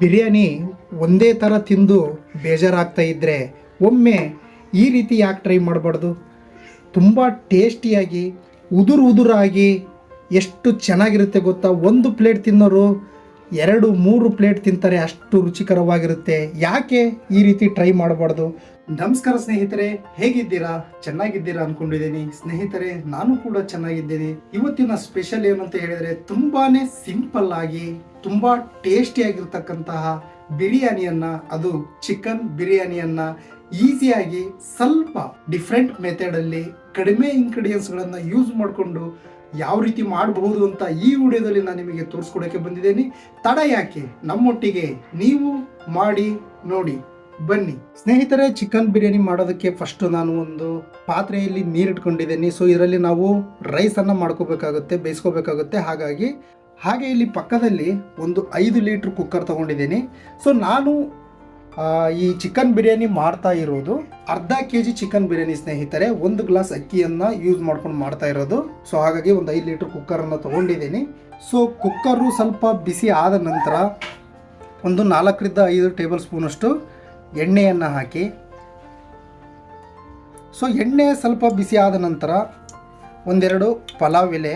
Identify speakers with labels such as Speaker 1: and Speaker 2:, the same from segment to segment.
Speaker 1: ಬಿರಿಯಾನಿ ಒಂದೇ ಥರ ತಿಂದು ಬೇಜಾರಾಗ್ತಾ ಇದ್ದರೆ ಒಮ್ಮೆ ಈ ರೀತಿ ಯಾಕೆ ಟ್ರೈ ಮಾಡಬಾರ್ದು? ತುಂಬ ಟೇಸ್ಟಿಯಾಗಿ, ಉದುರು ಉದುರಾಗಿ ಎಷ್ಟು ಚೆನ್ನಾಗಿರುತ್ತೆ ಗೊತ್ತಾ? ಒಂದು ಪ್ಲೇಟ್ ತಿನ್ನೋರು ಎರಡು, ಮೂರು ಪ್ಲೇಟ್ ತಿಂತಾರೆ, ಅಷ್ಟು ರುಚಿಕರವಾಗಿರುತ್ತೆ. ಯಾಕೆ ಈ ರೀತಿ ಟ್ರೈ ಮಾಡಬಾರ್ದು? ನಮಸ್ಕಾರ ಸ್ನೇಹಿತರೆ, ಹೇಗಿದ್ದೀರಾ? ಚೆನ್ನಾಗಿದ್ದೀರಾ ಅನ್ಕೊಂಡಿದ್ದೀನಿ. ಸ್ನೇಹಿತರೆ, ನಾನು ಕೂಡ ಚೆನ್ನಾಗಿದ್ದೀನಿ. ಇವತ್ತಿನ ಸ್ಪೆಷಲ್ ಏನು ಅಂತ ಹೇಳಿದರೆ, ತುಂಬಾನೇ ಸಿಂಪಲ್ ಆಗಿ, ತುಂಬಾ ಟೇಸ್ಟಿಯಾಗಿರ್ತಕ್ಕಂತಹ ಬಿರಿಯಾನಿಯನ್ನ, ಅದು ಚಿಕನ್ ಬಿರಿಯಾನಿಯನ್ನ, ಈಸಿಯಾಗಿ ಸ್ವಲ್ಪ ಡಿಫ್ರೆಂಟ್ ಮೆಥಡಲ್ಲಿ ಕಡಿಮೆ ಇಂಗ್ರೀಡಿಯೆಂಟ್ಸ್ಗಳನ್ನು ಯೂಸ್ ಮಾಡಿಕೊಂಡು ಯಾವ ರೀತಿ ಮಾಡಬಹುದು ಅಂತ ಈ ವಿಡಿಯೋದಲ್ಲಿ ನಾನು ನಿಮಗೆ ತೋರಿಸ್ಕೊಡೋಕ್ಕೆ ಬಂದಿದ್ದೇನೆ. ತಡ ಯಾಕೆ? ನಮ್ಮೊಟ್ಟಿಗೆ ನೀವು ಮಾಡಿ, ನೋಡಿ, ಬನ್ನಿ. ಸ್ನೇಹಿತರೆ, ಚಿಕನ್ ಬಿರಿಯಾನಿ ಮಾಡೋದಕ್ಕೆ ಫಸ್ಟ್ ನಾನು ಒಂದು ಪಾತ್ರೆಯಲ್ಲಿ ನೀರು ಇಟ್ಕೊಂಡಿದ್ದೀನಿ ಸೊ ಇದರಲ್ಲಿ ನಾವು ರೈಸನ್ನು ಮಾಡ್ಕೋಬೇಕಾಗುತ್ತೆ, ಬೇಯಿಸ್ಕೋಬೇಕಾಗುತ್ತೆ. ಹಾಗಾಗಿ, ಹಾಗೆ ಇಲ್ಲಿ ಪಕ್ಕದಲ್ಲಿ ಒಂದು ಐದು ಲೀಟ್ರ್ ಕುಕ್ಕರ್ ತಗೊಂಡಿದ್ದೀನಿ. ಸೊ ನಾನು ಈ ಚಿಕನ್ ಬಿರಿಯಾನಿ ಮಾಡ್ತಾ ಇರೋದು, ಅರ್ಧ ಕೆ ಜಿ ಚಿಕನ್ ಬಿರಿಯಾನಿ ಸ್ನೇಹಿತರೆ, ಒಂದು ಗ್ಲಾಸ್ ಅಕ್ಕಿಯನ್ನು ಯೂಸ್ ಮಾಡ್ಕೊಂಡು ಮಾಡ್ತಾ ಇರೋದು. ಸೊ ಹಾಗಾಗಿ ಒಂದು ಐದು ಲೀಟ್ರ್ ಕುಕ್ಕರನ್ನು ತೊಗೊಂಡಿದ್ದೀನಿ. ಸೊ ಕುಕ್ಕರು ಸ್ವಲ್ಪ ಬಿಸಿ ಆದ ನಂತರ ಒಂದು ನಾಲ್ಕರಿಂದ ಐದು ಟೇಬಲ್ ಸ್ಪೂನಷ್ಟು ಎಣ್ಣೆಯನ್ನು ಹಾಕಿ. ಸೊ ಎಣ್ಣೆ ಸ್ವಲ್ಪ ಬಿಸಿ ಆದ ನಂತರ ಒಂದೆರಡು ಪಲಾವ್ ಎಲೆ,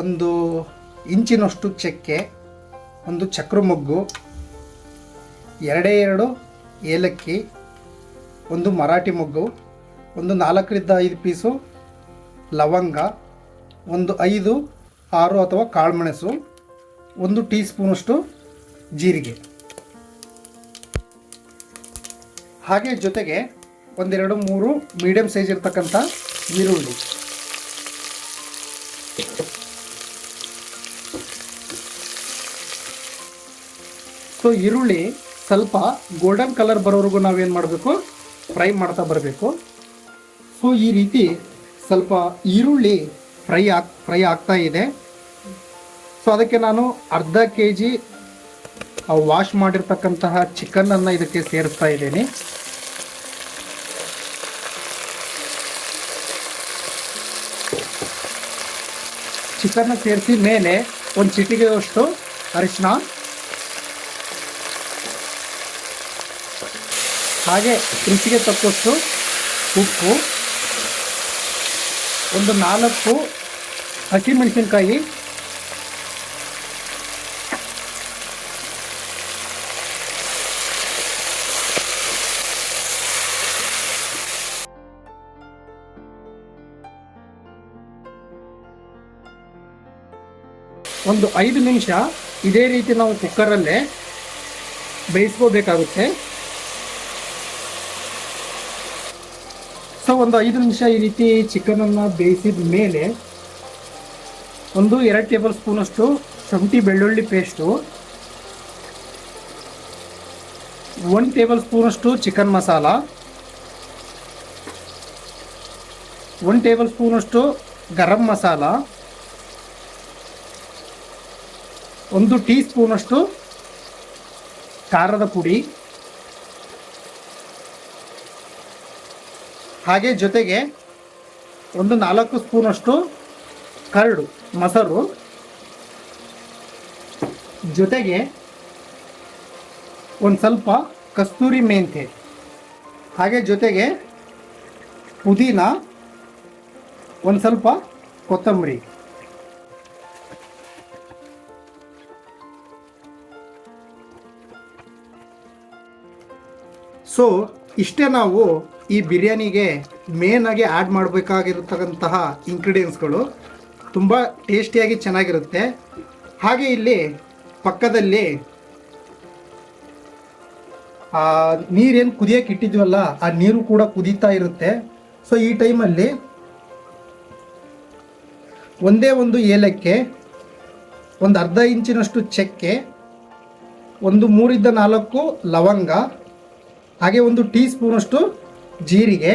Speaker 1: ಒಂದು ಇಂಚಿನಷ್ಟು ಚಕ್ಕೆ, ಒಂದು ಚಕ್ರ ಮೊಗ್ಗು ಎರಡೇ ಎರಡು ಏಲಕ್ಕಿ, ಒಂದು ಮರಾಠಿ ಮೊಗ್ಗು, ಒಂದು ನಾಲ್ಕರಿಂದ ಐದು ಪೀಸು ಲವಂಗ, ಒಂದು ಐದು, ಆರು ಅಥವಾ ಕಾಳುಮೆಣಸು, ಒಂದು ಟೀ ಸ್ಪೂನಷ್ಟು ಜೀರಿಗೆ. ಹಾಗೆ ಜೊತೆಗೆ ಒಂದೆರಡು ಮೂರು ಮೀಡಿಯಮ್ ಸೈಜ್ ಇರ್ತಕ್ಕಂಥ ಈರುಳ್ಳಿ. ಸೊ ಈರುಳ್ಳಿ ಸ್ವಲ್ಪ ಗೋಲ್ಡನ್ ಕಲರ್ ಬರೋವರೆಗೂ ನಾವೇನು ಮಾಡಬೇಕು? ಫ್ರೈ ಮಾಡ್ತಾ ಬರಬೇಕು. ಸೊ ಈ ರೀತಿ ಸ್ವಲ್ಪ ಈರುಳ್ಳಿ ಫ್ರೈ ಆಗ್ ಫ್ರೈ ಆಗ್ತಾ ಇದೆ. ಸೊ ಅದಕ್ಕೆ ನಾನು ಅರ್ಧ ಕೆ ಜಿ ವಾಶ್ ಮಾಡಿರ್ತಕ್ಕಂತಹ ಚಿಕನನ್ನು ಇದಕ್ಕೆ ಸೇರಿಸ್ತಾ ಇದ್ದೀನಿ. ಚಿಕನ್ನ ಸೇರಿಸಿ ಮೇಲೆ ಒಂದು ಚಿಟಿಗೆಯಷ್ಟು ಅರಿಶಿನ ಹಾಗೆ ರುಚಿಗೆ ತಕ್ಕಷ್ಟು ಉಪ್ಪು, ಒಂದು ನಾಲ್ಕು ಹಸಿಮೆಣಸಿನಕಾಯಿ, ಒಂದು ಐದು ನಿಮಿಷ ಇದೇ ರೀತಿ ನಾವು ಕುಕ್ಕರಲ್ಲೇ ಬೇಯಿಸ್ಕೋಬೇಕಾಗುತ್ತೆ. ಸೊ, ಒಂದು ಐದು ನಿಮಿಷ ಈ ರೀತಿ ಚಿಕನನ್ನು ಬೇಯಿಸಿದ ಮೇಲೆ ಒಂದು ಎರಡು ಟೇಬಲ್ ಸ್ಪೂನಷ್ಟು ಶುಂಠಿ ಬೆಳ್ಳುಳ್ಳಿ ಪೇಸ್ಟು ಒನ್ ಟೇಬಲ್ ಸ್ಪೂನಷ್ಟು ಚಿಕನ್ ಮಸಾಲ ಒನ್ ಟೇಬಲ್ ಸ್ಪೂನಷ್ಟು ಗರಂ ಮಸಾಲ, ಒಂದು ಟೀ ಸ್ಪೂನಷ್ಟು ಖಾರದ ಪುಡಿ ಹಾಗೆ ಜೊತೆಗೆ ಒಂದು ನಾಲ್ಕು ಸ್ಪೂನಷ್ಟು ಕರಡು, ಮೊಸರು. ಜೊತೆಗೆ ಒಂದು ಸ್ವಲ್ಪ ಕಸ್ತೂರಿ ಮೆಂತೆ. ಹಾಗೆ ಜೊತೆಗೆ ಪುದೀನ, ಒಂದು ಸ್ವಲ್ಪ ಕೊತ್ತಂಬರಿ. ಸೊ ಇಷ್ಟೇ ನಾವು ಈ ಬಿರಿಯಾನಿಗೆ ಮೇನಾಗಿ ಆ್ಯಡ್ ಮಾಡಬೇಕಾಗಿರತಕ್ಕಂತಹ ಇಂಗ್ರೀಡಿಯೆಂಟ್ಸ್ಗಳು ತುಂಬ ಟೇಸ್ಟಿಯಾಗಿ ಚೆನ್ನಾಗಿರುತ್ತೆ. ಹಾಗೆ ಇಲ್ಲಿ ಪಕ್ಕದಲ್ಲಿ ನೀರೇನು ಕುದಿಯೋಕೆ ಇಟ್ಟಿದ್ವಲ್ಲ, ಆ ನೀರು ಕೂಡ ಕುದೀತಾ ಇರುತ್ತೆ. ಸೊ ಈ ಟೈಮಲ್ಲಿ ಒಂದೇ ಒಂದು ಏಲಕ್ಕೆ ಒಂದು ಅರ್ಧ ಇಂಚಿನಷ್ಟು ಚಕ್ಕೆ, ಒಂದು ಮೂರಿಂದ ನಾಲ್ಕು ಲವಂಗ ಹಾಗೆ ಒಂದು ಟೀ ಸ್ಪೂನಷ್ಟು ಜೀರಿಗೆ,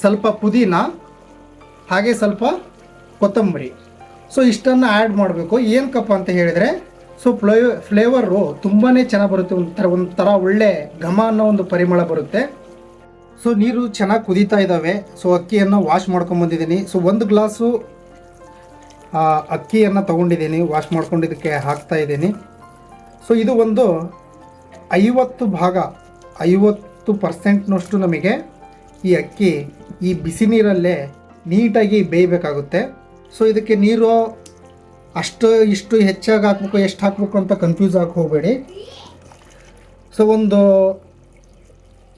Speaker 1: ಸ್ವಲ್ಪ ಪುದೀನ, ಹಾಗೆ ಸ್ವಲ್ಪ ಕೊತ್ತಂಬರಿ. ಸೊ ಇಷ್ಟನ್ನು ಆ್ಯಡ್ ಮಾಡಬೇಕು. ಏನಕ್ಕಪ್ಪ ಅಂತ ಹೇಳಿದರೆ ಸೊ ಫ್ಲೇ ಫ್ಲೇವರು ತುಂಬಾ ಚೆನ್ನಾಗಿ ಬರುತ್ತೆ. ಒಂಥರ ಒಂಥರ ಒಳ್ಳೆ ಘಮ ಅನ್ನೋ ಒಂದು ಪರಿಮಳ ಬರುತ್ತೆ. ಸೊ ನೀರು ಚೆನ್ನಾಗಿ ಕುದೀತಾ ಇದ್ದಾವೆ ಸೊ ಅಕ್ಕಿಯನ್ನು ವಾಶ್ ಮಾಡ್ಕೊಂಬಂದಿದ್ದೀನಿ ಸೊ ಒಂದು ಗ್ಲಾಸು ಅಕ್ಕಿಯನ್ನು ತೊಗೊಂಡಿದ್ದೀನಿ. ವಾಶ್ ಮಾಡ್ಕೊಂಡಿದ್ದಕ್ಕೆ ಹಾಕ್ತಾ ಇದ್ದೀನಿ. ಸೊ ಇದು ಒಂದು ಐವತ್ತು ಭಾಗ ಐವತ್ತು ಪರ್ಸೆಂಟ್ನಷ್ಟು ನಮಗೆ ಈ ಅಕ್ಕಿ, ಈ ಬಿಸಿ ನೀರಲ್ಲೇ ನೀಟಾಗಿ ಬೇಯಬೇಕಾಗುತ್ತೆ. ಸೊ ಇದಕ್ಕೆ ನೀರು ಅಷ್ಟು ಇಷ್ಟು ಹೆಚ್ಚಾಗಿ ಹಾಕ್ಬೇಕು ಎಷ್ಟು ಹಾಕ್ಬೇಕು ಅಂತ ಕನ್ಫ್ಯೂಸ್ ಆಗಿ ಹೋಗಬೇಡಿ. ಸೊ ಒಂದು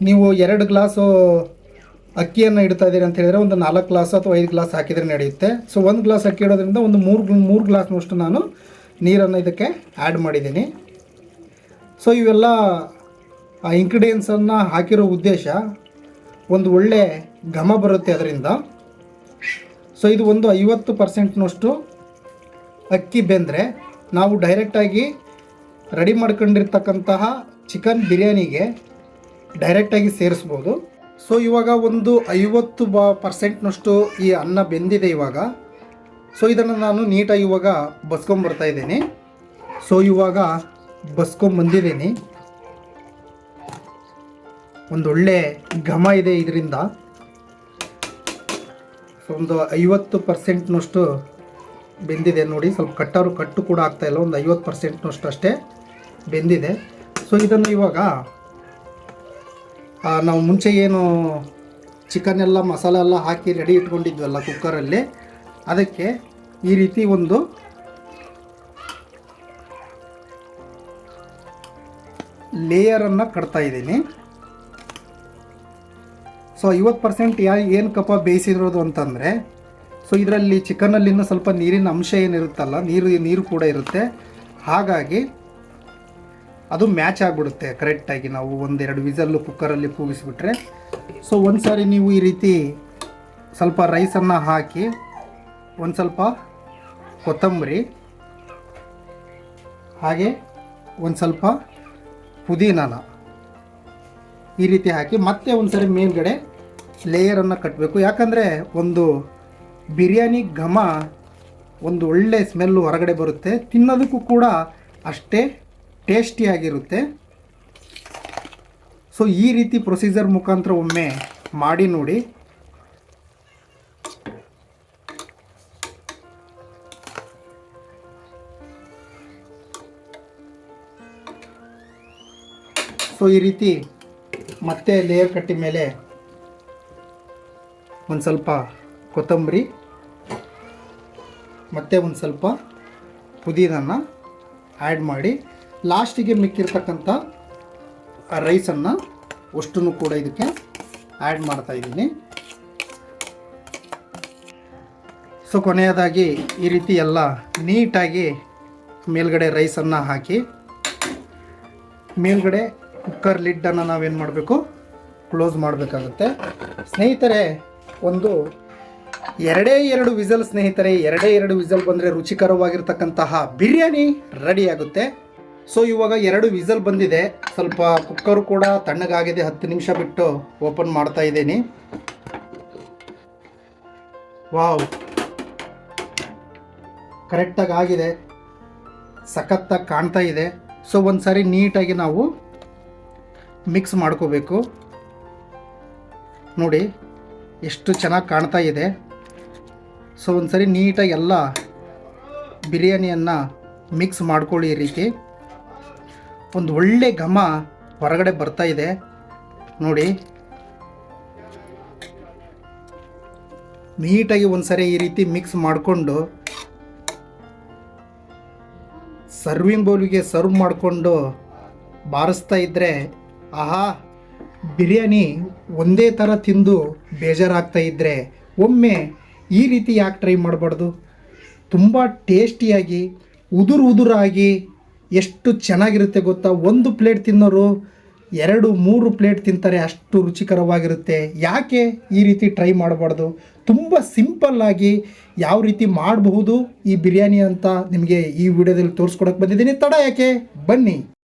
Speaker 1: ನೀವು ಎರಡು ಗ್ಲಾಸು ಅಕ್ಕಿಯನ್ನು ಇಡ್ತಾ ಇದ್ದೀರಿ ಅಂತ ಹೇಳಿದರೆ ಒಂದು ನಾಲ್ಕು ಗ್ಲಾಸ್ ಅಥವಾ ಐದು ಗ್ಲಾಸ್ ಹಾಕಿದರೆ ನಡೆಯುತ್ತೆ. ಸೊ ಒಂದು ಗ್ಲಾಸ್ ಅಕ್ಕಿ ಇಡೋದ್ರಿಂದ ಒಂದು ಮೂರು ಮೂರು ಗ್ಲಾಸ್ನಷ್ಟು ನಾನು ನೀರನ್ನು ಇದಕ್ಕೆ ಆ್ಯಡ್ ಮಾಡಿದ್ದೀನಿ. ಸೊ ಇವೆಲ್ಲ ಇಂಗ್ರೀಡಿಯೆಂಟ್ಸನ್ನು ಹಾಕಿರೋ ಉದ್ದೇಶ ಒಂದು ಒಳ್ಳೆ ಘಮ ಬರುತ್ತೆ ಅದರಿಂದ. ಸೊ ಇದು ಒಂದು ಐವತ್ತು ಪರ್ಸೆಂಟ್ನಷ್ಟು ಅಕ್ಕಿ ಬೆಂದರೆ ನಾವು ಡೈರೆಕ್ಟಾಗಿ ರೆಡಿ ಮಾಡ್ಕೊಂಡಿರ್ತಕ್ಕಂತಹ ಚಿಕನ್ ಬಿರಿಯಾನಿಗೆ ಡೈರೆಕ್ಟಾಗಿ ಸೇರಿಸ್ಬೋದು. ಸೊ ಇವಾಗ ಒಂದು ಐವತ್ತು ಬ ಪರ್ಸೆಂಟ್ನಷ್ಟು ಈ ಅನ್ನ ಬೆಂದಿದೆ ಇವಾಗ. ಸೊ ಇದನ್ನು ನಾನು ನೀಟಾಗಿ ಇವಾಗ ಬಸ್ಕೊಂಬರ್ತಾ ಇದ್ದೀನಿ. ಸೊ ಇವಾಗ ಬಸ್ಕೊಂಬಂದಿದ್ದೀನಿ. ಒಂದೊಳ್ಳೆ ಘಮ ಇದೆ ಇದರಿಂದ. ಸೊ ಒಂದು ಐವತ್ತು ಪರ್ಸೆಂಟ್ನಷ್ಟು ಬೆಂದಿದೆ ನೋಡಿ. ಸ್ವಲ್ಪ ಕಟ್ಟಾರು ಕಟ್ಟು ಕೂಡ ಆಗ್ತಾ ಇಲ್ಲ. ಒಂದು ಐವತ್ತು ಪರ್ಸೆಂಟ್ನಷ್ಟು ಅಷ್ಟೇ ಬೆಂದಿದೆ. ಸೊ ಇದನ್ನು ಇವಾಗ ನಾವು ಮುಂಚೆ ಏನು ಚಿಕನ್ ಎಲ್ಲ, ಮಸಾಲೆ ಎಲ್ಲ ಹಾಕಿ ರೆಡಿ ಇಟ್ಕೊಂಡಿದ್ವಲ್ಲ ಕುಕ್ಕರಲ್ಲಿ ಅದಕ್ಕೆ ಈ ರೀತಿ ಒಂದು ಲೇಯರನ್ನು ಕಟ್ತಾ ಇದ್ದೀನಿ. ಸೊ ಐವತ್ತು ಪರ್ಸೆಂಟ್ ಯಾ ಏನು ಕಪ್ಪ ಬೇಯಿಸಿರೋದು ಅಂತಂದರೆ, ಸೊ ಇದರಲ್ಲಿ ಚಿಕನಲ್ಲಿ ಸ್ವಲ್ಪ ನೀರಿನ ಅಂಶ ಏನಿರುತ್ತಲ್ಲ, ನೀರು ನೀರು ಕೂಡ ಇರುತ್ತೆ. ಹಾಗಾಗಿ ಅದು ಮ್ಯಾಚ್ ಆಗಿಬಿಡುತ್ತೆ ಕರೆಕ್ಟಾಗಿ ನಾವು ಒಂದೆರಡು ವಿಸಲ್ಲು ಕುಕ್ಕರಲ್ಲಿ ಕೂಗಿಸ್ಬಿಟ್ರೆ. ಸೊ ಒಂದು ಸಾರಿ ನೀವು ಈ ರೀತಿ ಸ್ವಲ್ಪ ರೈಸನ್ನು ಹಾಕಿ, ಒಂದು ಸ್ವಲ್ಪ ಕೊತ್ತಂಬರಿ, ಹಾಗೆ ಒಂದು ಸ್ವಲ್ಪ ಪುದೀನಾನ. ಈ ರೀತಿ ಹಾಕಿ ಮತ್ತೆ ಒಂದು ಸರಿ ಮೇಲ್ಗಡೆ ಲೇಯರನ್ನು ಕಟ್ಟಬೇಕು ಯಾಕಂದರೆ ಒಂದು ಬಿರಿಯಾನಿ ಘಮ ಒಂದು ಒಳ್ಳೆ ಸ್ಮೆಲ್ಲು ಹೊರಗಡೆ ಬರುತ್ತೆ. ತಿನ್ನೋದಕ್ಕೂ ಕೂಡ ಅಷ್ಟೇ ಟೇಸ್ಟಿಯಾಗಿರುತ್ತೆ ಸೊ ಈ ರೀತಿ ಪ್ರೊಸೀಜರ್ ಮುಖಾಂತರ ಒಮ್ಮೆ ಮಾಡಿ ನೋಡಿ. ಸೊ ಈ ರೀತಿ ಮತ್ತೆ ಲೇಯರ್ ಕಟ್ಟಿದ ಮೇಲೆ ಒಂದು ಸ್ವಲ್ಪ ಕೊತ್ತಂಬರಿ, ಮತ್ತೆ ಒಂದು ಸ್ವಲ್ಪ ಪುದೀನನ್ನು ಆ್ಯಡ್ ಮಾಡಿ ಲಾಸ್ಟಿಗೆ ಮಿಕ್ಕಿರ್ತಕ್ಕಂಥ ರೈಸನ್ನು ಅಷ್ಟು ಕೂಡ ಇದಕ್ಕೆ ಆ್ಯಡ್ ಮಾಡ್ತಾಯಿದ್ದೀನಿ ಸೊ ಕೊನೆಯದಾಗಿ ಈ ರೀತಿ ಎಲ್ಲ ನೀಟಾಗಿ ಮೇಲ್ಗಡೆ ರೈಸನ್ನು ಹಾಕಿ, ಮೇಲ್ಗಡೆ ಕುಕ್ಕರ್ ಲಿಡ್ಡನ್ನು ನಾವೇನು ಮಾಡಬೇಕು? ಕ್ಲೋಸ್ ಮಾಡಬೇಕಾಗುತ್ತೆ. ಸ್ನೇಹಿತರೆ, ಒಂದು ಎರಡೇ ಎರಡು ವಿಸಲ್ ಸ್ನೇಹಿತರೆ, ಎರಡೇ ಎರಡು ವಿಸಲ್ ಬಂದರೆ ರುಚಿಕರವಾಗಿರ್ತಕ್ಕಂತಹ ಬಿರಿಯಾನಿ ರೆಡಿಯಾಗುತ್ತೆ ಸೊ ಇವಾಗ ಎರಡು ವಿಸಲ್ ಬಂದಿದೆ. ಸ್ವಲ್ಪ ಕುಕ್ಕರು ಕೂಡ ತಣ್ಣಗಾಗಿದೆ. ಹತ್ತು ನಿಮಿಷ ಬಿಟ್ಟು ಓಪನ್ ಮಾಡ್ತಾ ಇದ್ದೀನಿ. ವಾವ್. ಕರೆಕ್ಟಾಗಿ ಆಗಿದೆ. ಸಖತ್ತಾಗಿ ಕಾಣ್ತಾ ಇದೆ. ಸೊ ಒಂದು ಸಾರಿ ನೀಟಾಗಿ ನಾವು ಮಿಕ್ಸ್ ಮಾಡ್ಕೋಬೇಕು. ನೋಡಿ, ಎಷ್ಟು ಚೆನ್ನಾಗಿ ಕಾಣ್ತಾ ಇದೆ. ಸೊ ಒಂದು ಸರಿ ನೀಟಾಗಿ ಎಲ್ಲ ಬಿರಿಯಾನಿಯನ್ನು ಮಿಕ್ಸ್ ಮಾಡ್ಕೊಳ್ಳಿ ಈ ರೀತಿ. ಒಂದು ಒಳ್ಳೆ ಘಮ ಹೊರಗಡೆ ಬರ್ತಾ ಇದೆ. ನೋಡಿ. ನೀಟಾಗಿ ಒಂದು ಸರಿ ಈ ರೀತಿ ಮಿಕ್ಸ್ ಮಾಡಿಕೊಂಡು ಸರ್ವಿಂಗ್ ಬೌಲ್ಗೆ ಸರ್ವ್ ಮಾಡಿಕೊಂಡು ಬಾರಿಸ್ತಾ ಇದ್ದರೆ ಆಹಾ, ಬಿರಿಯಾನಿ ಒಂದೇ ಥರ ತಿಂದು ಬೇಜಾರಾಗ್ತಾ ಇದ್ದರೆ ಒಮ್ಮೆ ಈ ರೀತಿ ಯಾಕೆ ಟ್ರೈ ಮಾಡಬಾರ್ದು? ತುಂಬ ಟೇಸ್ಟಿಯಾಗಿ, ಉದುರು ಉದುರಾಗಿ ಎಷ್ಟು ಚೆನ್ನಾಗಿರುತ್ತೆ ಗೊತ್ತಾ? ಒಂದು ಪ್ಲೇಟ್ ತಿನ್ನೋರು ಎರಡು, ಮೂರು ಪ್ಲೇಟ್ ತಿಂತಾರೆ ಅಷ್ಟು ರುಚಿಕರವಾಗಿರುತ್ತೆ. ಯಾಕೆ ಈ ರೀತಿ ಟ್ರೈ ಮಾಡಬಾರ್ದು? ತುಂಬ ಸಿಂಪಲ್ಲಾಗಿ ಯಾವ ರೀತಿ ಮಾಡಬಹುದು ಈ ಬಿರಿಯಾನಿ ಅಂತ ನಿಮಗೆ ಈ ವಿಡಿಯೋದಲ್ಲಿ ತೋರಿಸ್ಕೊಡಕ್ಕೆ ಬಂದಿದ್ದೀನಿ. ತಡ ಯಾಕೆ? ಬನ್ನಿ.